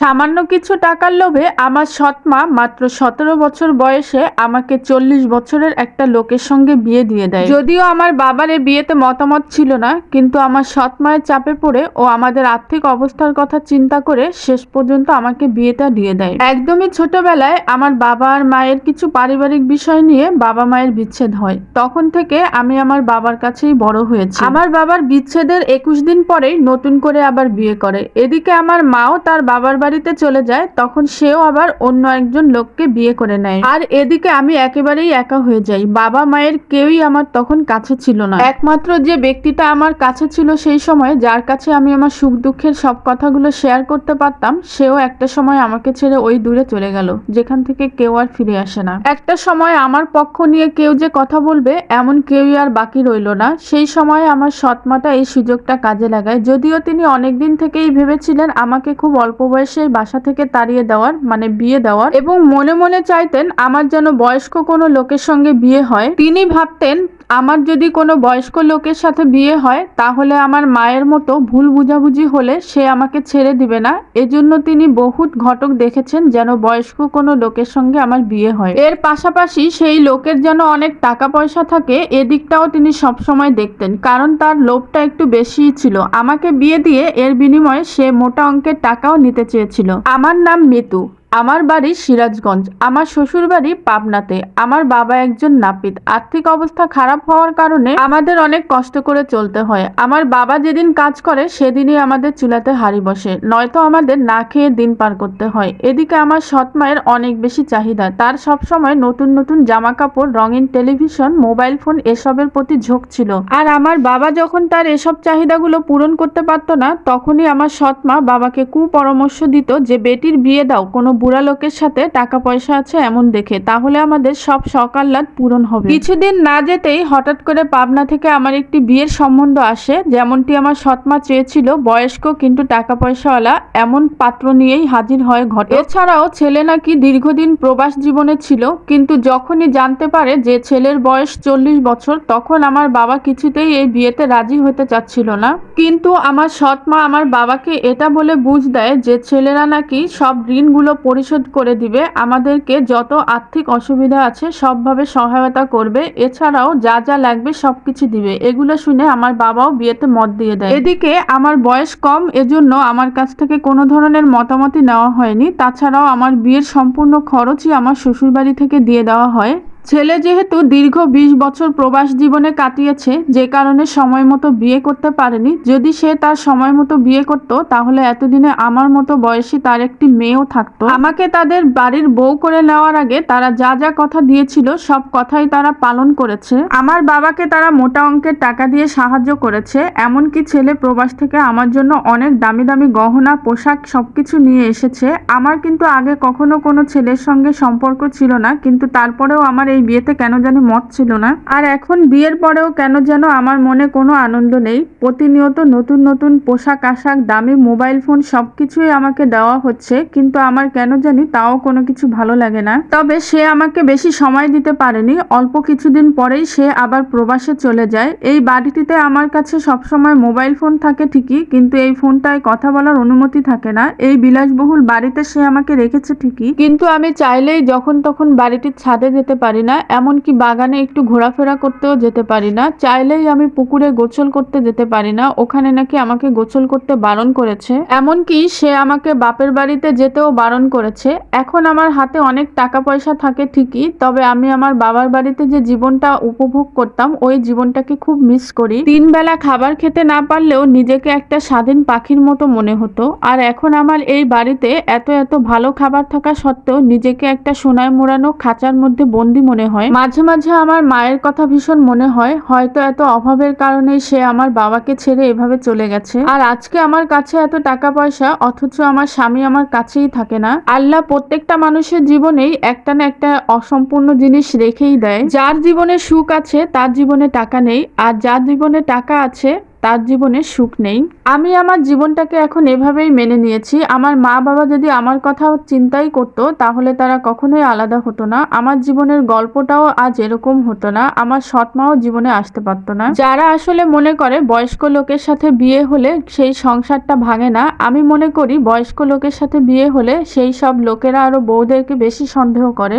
সামান্য কিছু টাকার লোভে আমার সৎমা মাত্র সতেরো বছর বয়সে আমাকে চল্লিশ বছরের একটা লোকের সঙ্গে বিয়ে দিয়ে দেয়। যদিও আমার বাবার এ বিয়েতে মতামত ছিল না, কিন্তু আমার সৎ মায়ের চাপে পড়ে ও আমাদের আর্থিক অবস্থার কথা চিন্তা করে শেষ পর্যন্ত আমাকে বিয়েটা দিয়ে দেয়। একদমই ছোটবেলায় আমার বাবা আর মায়ের কিছু পারিবারিক বিষয় নিয়ে বাবা মায়ের বিচ্ছেদ হয়। তখন থেকে আমি আমার বাবার কাছেই বড় হয়েছি। আমার বাবার বিচ্ছেদের একুশ দিন পরেই নতুন করে আবার বিয়ে করে। এদিকে আমার মাও তার বাবার বাড়িতে চলে যায়, তখন সেও আবার অন্য একজন লোককে বিয়ে করে নেয়। আর এদিকে আমি একেবারেই একা হয়ে যাই। বাবা মায়ের কেউই আমার তখন কাছে ছিল না। একমাত্র যে ব্যক্তিটা আমার কাছে ছিল সেই সময়, যার কাছে আমি আমার সুখ দুঃখের সব কথাগুলো শেয়ার করতে পারতাম, সেও একটা সময় আমাকে ছেড়ে ওই দূরে চলে গেল, যেখান থেকে কেউ আর ফিরে আসে না। একটা সময় আমার পক্ষ নিয়ে কেউ যে কথা বলবে, এমন কেউই আর বাকি রইল না। সেই সময় আমার সৎমাটা এই সুযোগটা কাজে লাগায়। যদিও তিনি অনেকদিন থেকেই ভেবেছিলেন আমাকে খুব অল্প বয়সে বাসা থেকে তাড়িয়ে দেওয়ার মানে বিয়ে দেওয়ার। এবং মনে মনে চাইতেন, আমার যেন বয়স্ক কোনো লোকের সঙ্গে বিয়ে হয়। তিনি ভাবতেন আমার যদি কোনো বয়স্ক লোকের সাথে বিয়ে হয়, তাহলে আমার মায়ের মতো ভুল বুঝাবুঝি হলে সে আমাকে ছেড়ে দিবে না। এজন্য তিনি বহুত ঘটক দেখেছেন যেন বয়স্ক কোনো লোকের সঙ্গে আমার বিয়ে হয়। এর পাশাপাশি সেই লোকের যেন অনেক টাকা পয়সা থাকে, এদিকটাও তিনি সবসময় দেখতেন, কারণ তার লোভটা একটু বেশিই ছিল। আমাকে বিয়ে দিয়ে এর বিনিময়ে সে মোটা অঙ্কের টাকাও নিতে চেয়েছিল। আমার নাম মিতু। আমার বাড়ি সিরাজগঞ্জ, আমার শ্বশুর বাড়ি পাবনাতে। আমার বাবা একজন নাপিত। আর্থিক অবস্থা খারাপ হওয়ার কারণে আমাদের অনেক কষ্ট করে চলতে হয়। আমার বাবা যেদিন কাজ করে, সেদিনই আমাদের চুলাতে হাড়ি বসে। নয়তো আমাদের না খেয়ে দিন পার করতে হয়। এদিকে আমার সৎ মায়ের অনেক বেশি চাহিদা। তার সব সময় নতুন নতুন জামা কাপড় রঙিন টেলিভিশন, মোবাইল ফোন এসবের প্রতি ঝোঁক ছিল। আর আমার বাবা যখন তার এসব চাহিদাগুলো পূরণ করতে পারতো না, তখনই আমার সৎ মা বাবাকে কুপরামর্শ দিত যে, বেটির বিয়ে দাও, কোনো বুড়া লোকের সাথে টাকা পয়সা আছে এমন দেখে, তাহলে আমাদের সব সকাল্লাদ পূরণ হবে। কিছুদিন না যেতেই হঠাৎ করে পাবনা থেকে আমার একটি বিয়ের সম্বন্ধ আসে, যেমনটি আমার সৎমা চেয়েছিল, বয়স্ক কিন্তু টাকা পয়সাওয়ালা এমন পাত্র নিয়েই হাজির হয় ঘটে। এছাড়াও ছেলে নাকি দীর্ঘদিন প্রবাস জীবনে ছিল, কিন্তু যখনই জানতে পারে যে ছেলের বয়স চল্লিশ বছর, তখন আমার বাবা কিছুতেই এই বিয়েতে রাজি হতে চাচ্ছিল না। কিন্তু আমার সৎ মা আমার বাবাকে এটা বলে বুঝ দেয় যে ছেলেরা নাকি সব ঋণগুলো পরিশোধ করে দিবে। আমাদেরকে যত আর্থিক অসুবিধা আছে, সবভাবে সহায়তা করবে। এছাড়াও যা যা লাগবে সবকিছু দিবে। এগুলো শুনে আমার বাবাও বিয়েতে মত দিয়ে দেয়। এদিকে আমার বয়স কম, এজন্য আমার কাছ থেকে কোনো ধরনের মতামতি নেওয়া হয়নি। তাছাড়াও আমার বিয়ের সম্পূর্ণ খরচই আমার শ্বশুরবাড়ি থেকে দিয়ে দেওয়া হয়। ছেলে যেহেতু দীর্ঘ বিশ বছর প্রবাস জীবনে কাটিয়েছে, যে কারণে সময় মতো বিয়ে করতে পারেনি। যদি সে তার সময় মতো বিয়ে করত, তাহলে এতদিনে আমার মতো বয়সী তার একটি মেয়েও থাকতো। আমাকে তাদের বাড়ির বউ করে নেওয়ার আগে তারা যা যা কথা দিয়েছিল, সব কথাই তারা পালন করেছে। আমার বাবাকে তারা মোটা অঙ্কের টাকা দিয়ে সাহায্য করেছে, এমনকি ছেলে প্রবাস থেকে আমার জন্য অনেক দামি দামি গহনা, পোশাক সবকিছু নিয়ে এসেছে। আমার কিন্তু আগে কখনো কোনো ছেলের সঙ্গে সম্পর্ক ছিল না, কিন্তু তারপরেও আমার এই বিয়েতে কেন জানি মত ছিল না। আর এখন বিয়ের পরেও কেন যেন আমার মনে কোনো আনন্দ নেই। প্রতিনিয়ত নতুন নতুন পোশাক আশাক, দামি মোবাইল ফোন সবকিছুই আমাকে দেওয়া হচ্ছে, কিন্তু আমার কেন জানি তাও কোনো কিছু ভালো লাগে না। তবে সে আমাকে বেশি সময় দিতে পারেনি। অল্প কিছুদিন পরেই সে আবার প্রবাসে চলে যায়। এই বাড়িটিতে আমার কাছে সবসময় মোবাইল ফোন থাকে ঠিকই, কিন্তু এই ফোনটায় কথা বলার অনুমতি থাকে না। এই বিলাসবহুল বাড়িতে সে আমাকে রেখেছে ঠিকই, কিন্তু আমি চাইলেই যখন তখন বাড়িটির ছাদে যেতে পারি না, এমনকি বাগানে একটু ঘোরাফেরা করতেও যেতে পারি না। চাইলেই আমি পুকুরে গোসল করতে যেতে পারি না, ওখানে নাকি আমাকে গোসল করতে বারণ করেছে। এমনকি সে আমাকে বাপের বাড়িতে যেতেও বারণ করেছে। এখন আমার হাতে অনেক টাকা পয়সা থাকে ঠিকই, তবে আমি আমার বাবার বাড়িতে যে জীবনটা উপভোগ করতাম, ওই জীবনটাকে খুব মিস করি। তিন বেলা খাবার খেতে না পারলেও নিজেকে একটা স্বাধীন পাখির মতো মনে হতো। আর এখন আমার এই বাড়িতে এত এত ভালো খাবার থাকা সত্ত্বেও নিজেকে একটা সোনায় মোড়ানো খাঁচার মধ্যে বন্দি মনে হয়। মাঝে মাঝে আমার মায়ের কথা ভীষণ মনে হয়। হয়তো এত অভাবের কারণে সে আমার বাবাকে ছেড়ে এভাবে চলে গেছে। আর আজকে আমার কাছে এত টাকা পয়সা অথচ আমার স্বামী আমার কাছেই থাকে না। আল্লাহ প্রত্যেকটা মানুষের জীবনেই একটা না একটা অসম্পূর্ণ জিনিস রেখেই দেয়। যার জীবনে সুখ আছে, তার জীবনে টাকা নেই। আর যার জীবনে টাকা আছে তার জীবনে সুখ নেই। আমি আমার জীবনটাকে এখন এভাবেই মেনে নিয়েছি। আমার মা বাবা যদি আমার কথা চিন্তাই করতো, তাহলে তারা কখনোই আলাদা হতো না। আমার জীবনের গল্পটাও আজ এরকম হতো না। আমার সৎ মাও জীবনে আসতে পারতো না। যারা আসলে মনে করে বয়স্ক লোকের সাথে বিয়ে হলে সেই সংসারটা ভাঙে না, আমি মনে করি বয়স্ক লোকের সাথে বিয়ে হলে সেই সব লোকেরা আরও বউদেরকে বেশি সন্দেহ করে।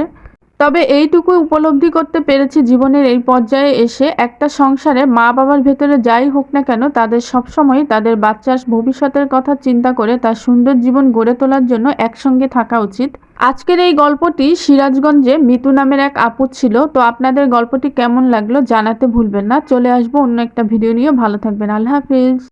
তবে এইটুকু উপলব্ধি করতে পেরেছি জীবনের এই পর্যায়ে এসে একটা সংসারে মা বাবার ভেতরে যাই হোক না কেন তাদের সবসময় তাদের বাচ্চার ভবিষ্যতের কথা চিন্তা করে তার সুন্দর জীবন গড়ে তোলার জন্য একসঙ্গে থাকা উচিত। আজকের এই গল্পটি সিরাজগঞ্জে মিতু নামের এক আপু ছিল। তো আপনাদের গল্পটি কেমন লাগল জানাতে ভুলবেন না। চলে আসব অন্য একটা ভিডিও নিয়ে। ভালো থাকবেন। আল্লাহ হাফিজ।